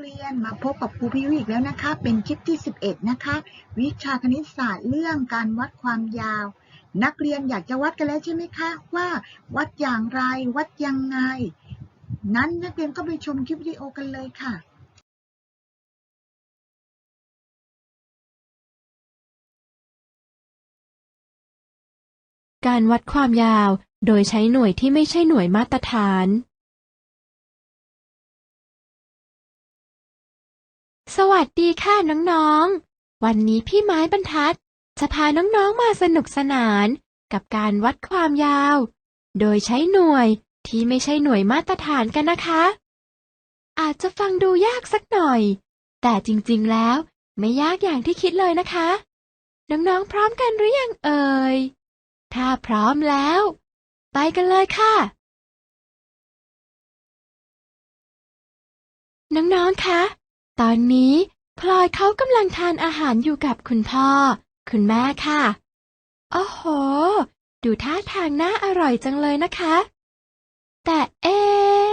เรียนมาพบกับครูพิวอีกแล้วนะคะ เป็นคลิปที่ 11 นะคะ วิชาคณิตศาสตร์เรื่องการวัดความยาว นักเรียนอยากจะวัดกันแล้วใช่ไหมคะ ว่า วัดอย่างไรวัดยังไง นั้นนักเรียนก็ไปชมคลิปวิดีโอกันเลยค่ะการวัดความยาว โดยใช้หน่วยที่ไม่ใช่หน่วยมาตรฐาน สวัสดีค่ะน้องๆ วันนี้พี่ไม้บรรทัด จะพาน้องๆมาสนุกสนานกับการวัดความยาว โดยใช้หน่วยที่ไม่ใช่หน่วยมาตรฐานกันนะคะ อาจจะฟังดูยากสักหน่อย แต่จริงๆแล้วไม่ยากอย่างที่คิดเลยนะคะ น้องๆพร้อมกันหรือยังเอ่ย ถ้าพร้อมแล้ว ไปกันเลยค่ะ น้องๆคะ ตอนนี้พลอยเขากำลังทานอาหารอยู่กับคุณพ่อ คุณแม่ค่ะ โอ้โห ดูท่าทางน่าอร่อยจังเลยนะคะ แต่เอะ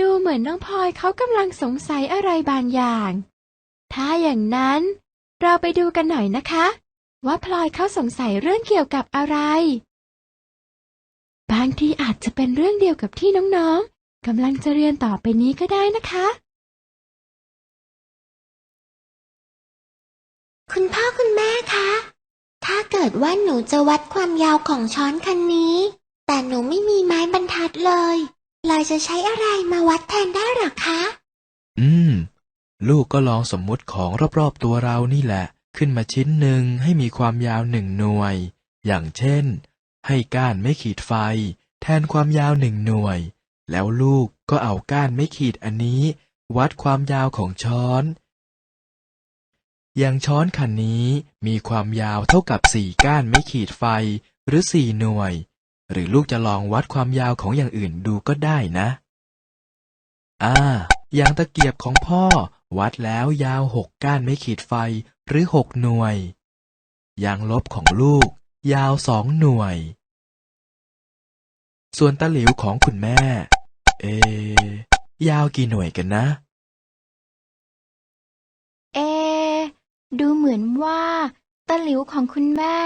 ดูเหมือนน้องพลอยเขากำลังสงสัยอะไรบางอย่าง ถ้าอย่างนั้น เราไปดูกันหน่อยนะคะ ว่าพลอยเขาสงสัยเรื่องเกี่ยวกับอะไร บางทีอาจจะเป็นเรื่องเดียวกับที่น้องๆกำลังจะเรียนต่อไปนี้ก็ได้นะคะ คุณพ่อคุณแม่คะ ถ้าเกิดว่าหนูจะวัดความยาวของช้อนคันนี้ แต่หนูไม่มีไม้บรรทัดเลยลอยจะใช้อะไรมาวัดแทนได้หรอคะ อืม ลูกก็ลองสมมุติของรอบๆตัวเรานี่แหละ ขึ้นมาชิ้นหนึ่งให้มีความยาวหนึ่งหน่วย อย่างเช่น ให้ก้านไม่ขีดไฟ แทนความยาวหนึ่งหน่วย แล้วลูกก็เอาก้านไม่ขีดอันนี้ วัดความยาวของช้อน อย่างช้อนคันนี้มีความยาวเท่ากับสี่ก้านไม่ขีดไฟหรือสี่หน่วย หรือลูกจะลองวัดความยาวของอย่างอื่นดูก็ได้นะ อ่า อย่างตะเกียบของพ่อวัดแล้วยาวหกก้านไม่ขีดไฟหรือหกหน่วย อย่างลบของลูก ยาวสองหน่วย ส่วนตะหลิวของคุณแม่ เอยาวกี่หน่วยกันนะ ดูเหมือนว่าตะหลิวของคุณแม่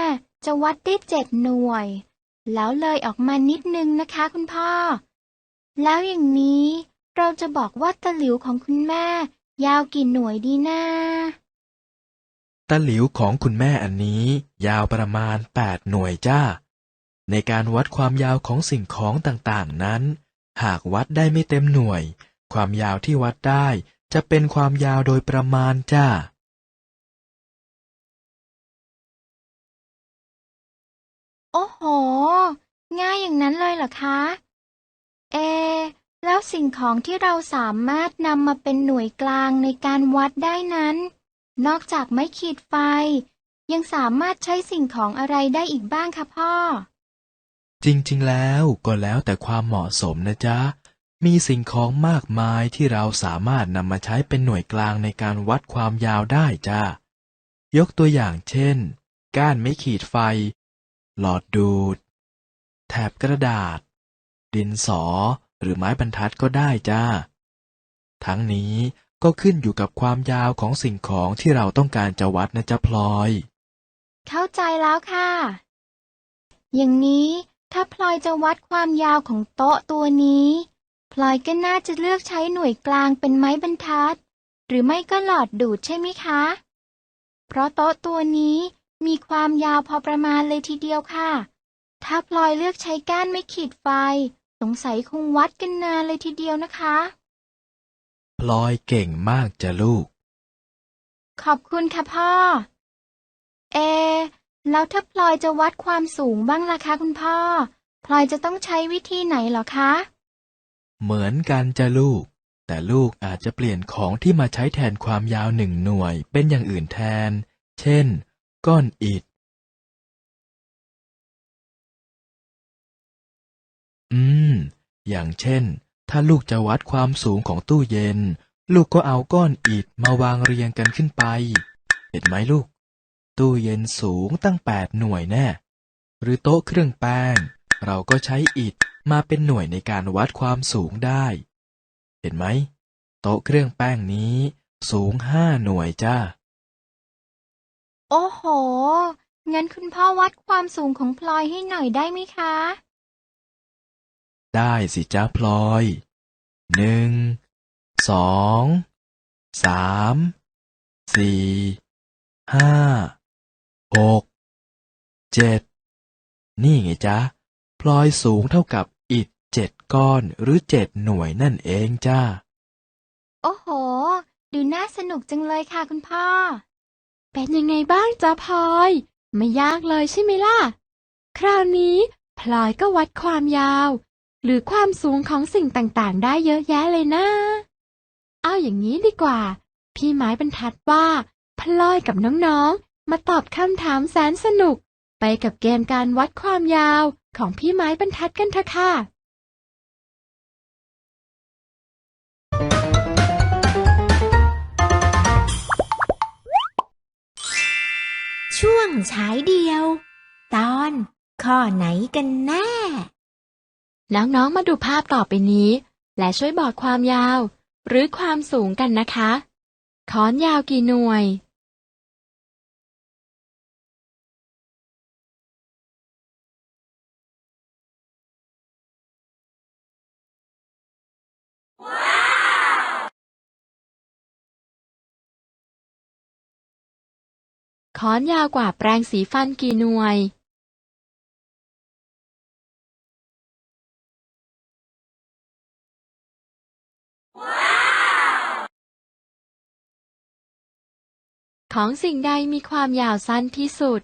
จะวัดได้เจ็ดหน่วย แล้วเลยออกมานิดนึงนะคะคุณพ่อ แล้วอย่างนี้เราจะบอกว่าตะหลิวของคุณแม่ ยาวกี่หน่วยดีนะตะหลิวของคุณแม่อันนี้ ยาวประมาณ8หน่วยจ้า ในการวัดความยาวของสิ่งของต่างๆนั้น หากวัดได้ไม่เต็มหน่วย ความยาวที่วัดได้จะเป็นความยาวโดยประมาณจ้า โอ้โห ง่ายอย่างนั้นเลยเหรอคะ เอ แล้วสิ่งของที่เราสามารถนำมาเป็นหน่วยกลางในการวัดได้นั้น นอกจากไม้ขีดไฟ ยังสามารถใช้สิ่งของอะไรได้อีกบ้างคะพ่อ จริงๆแล้วก็แล้วแต่ความเหมาะสมนะจ๊ะ มีสิ่งของมากมายที่เราสามารถนำมาใช้เป็นหน่วยกลางในการวัดความยาวได้จ้ายกตัวอย่างเช่น ก้านไม่ขีดไฟ หลอดดูด แถบกระดาษ ดินสอหรือไม้บรรทัดก็ได้จ้า ทั้งนี้ก็ขึ้นอยู่กับความยาวของสิ่งของที่เราต้องการจะวัดนะจ๊ะพลอย เข้าใจแล้วค่ะ อย่างนี้ถ้าพลอยจะวัดความยาวของโต๊ะตัวนี้ พลอยก็น่าจะเลือกใช้หน่วยกลางเป็นไม้บรรทัด หรือไม่ก็หลอดดูดใช่ไหมคะ เพราะโต๊ะตัวนี้ มีความยาวพอประมาณเลยทีเดียวค่ะ ถ้าพลอยเลือกใช้ก้านไม่ขีดไฟ สงสัยคงวัดกันนานเลยทีเดียวนะคะ พลอยเก่งมากจ้ะลูก ขอบคุณค่ะพ่อ เอะแล้วถ้าพลอยจะวัดความสูงบ้างล่ะคะคุณพ่อ พลอยจะต้องใช้วิธีไหนเหรอคะ เหมือนกันจ้ะลูก แต่ลูกอาจจะเปลี่ยนของที่มาใช้แทนความยาวหนึ่งหน่วยเป็นอย่างอื่นแทน เช่น ก้อนอิฐ อืม อย่างเช่น ถ้าลูกจะวัดความสูงของตู้เย็น ลูกก็เอาก้อนอิฐมาวางเรียงกันขึ้นไป เห็นไหมลูก ตู้เย็นสูงตั้งแปดหน่วยแน่ หรือโต๊ะเครื่องแป้ง เราก็ใช้อิฐมาเป็นหน่วยในการวัดความสูงได้ เห็นไหม โต๊ะเครื่องแป้งนี้ สูงห้าหน่วยจ้า โอ้โห งั้นคุณพ่อวัดความสูงของพลอยให้หน่อยได้ไหมคะ ได้สิจ้าพลอย หนึ่ง สอง สาม สี่ ห้า หก เจ็ด นี่ไงจ๊ะ พลอยสูงเท่ากับอิฐเจ็ดก้อนหรือเจ็ดหน่วยนั่นเองจ้า โอ้โห ดูน่าสนุกจังเลยค่ะคุณพ่อ เป็นยังไงบ้างจ๊ะพลอย ไม่ยากเลยใช่ไหมล่ะ คราวนี้พลอยก็วัดความยาว หรือความสูงของสิ่งต่างๆ ได้เยอะแยะเลยนะ เอาอย่างนี้ดีกว่า พี่ไม้บรรทัดว่า พลอยกับน้องๆ มาตอบคำถามแสนสนุก ไปกับเกมการวัดความยาวของพี่ไม้บรรทัดกันเถอะค่ะ ช่วงฉายเดียว ตอนข้อไหนกันแน่ น้อง ๆ มาดูภาพต่อไปนี้ และช่วยบอกความยาว หรือความสูงกันนะคะ ค้อนยาวกี่หน่วย ค้อนยาวกว่าแปรงสีฟันกี่หน่วยของสิ่งใดมีความยาวสั้นที่สุด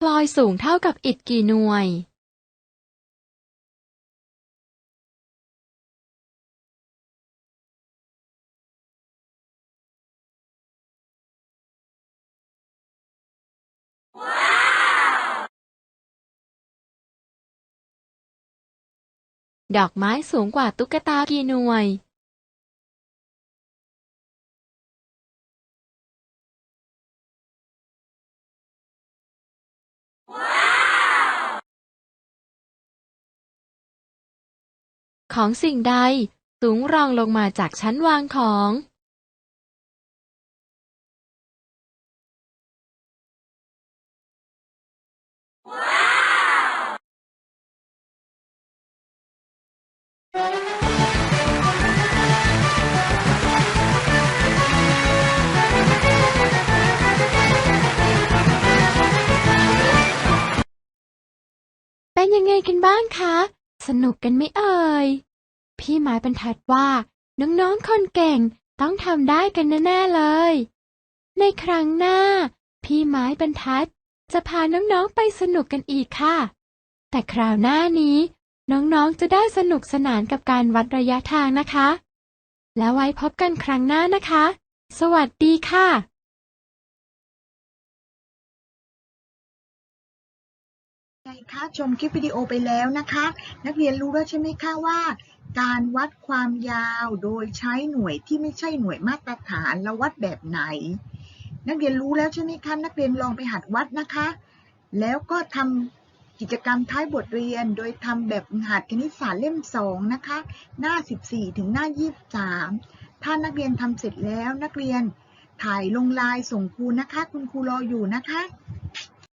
พลอยสูงเท่ากับอิฐกี่หน่วย ดอกไม้สูงกว่าตุ๊กตากี่หน่วยของสิ่งใดสูงรองลงมาจากชั้นวางของ เป็นยังไงกันบ้างคะ สนุกกันไหมเอ่ย พี่ไม้บรรทัดว่าน้องๆคนเก่งต้องทำได้กันแน่ๆเลย ในครั้งหน้า พี่ไม้บรรทัดจะพาน้องๆไปสนุกกันอีกค่ะ แต่คราวหน้านี้ น้องๆ จะได้สนุกสนานกับการวัดระยะทางนะคะ แล้วไว้พบกันครั้งหน้านะคะ สวัสดีค่ะไงคะชมคลิปวิดีโอไปแล้วนะคะ นักเรียนรู้แล้วใช่ไหมคะว่า การวัดความยาวโดยใช้หน่วยที่ไม่ใช่หน่วยมาตรฐานแล้ววัดแบบไหน นักเรียนรู้แล้วใช่ไหมคะ นักเรียนลองไปหัดวัดนะคะ แล้วก็ทำ กิจกรรมท้ายบทเรียนโดยทำแบบหัดคณิตศาสตร์เล่มสองนะคะ หน้า 14 ถึงหน้า 23 ถ้านักเรียนทำเสร็จแล้วนักเรียนถ่ายลงไลน์ส่งครูนะคะ คุณครูรออยู่นะคะ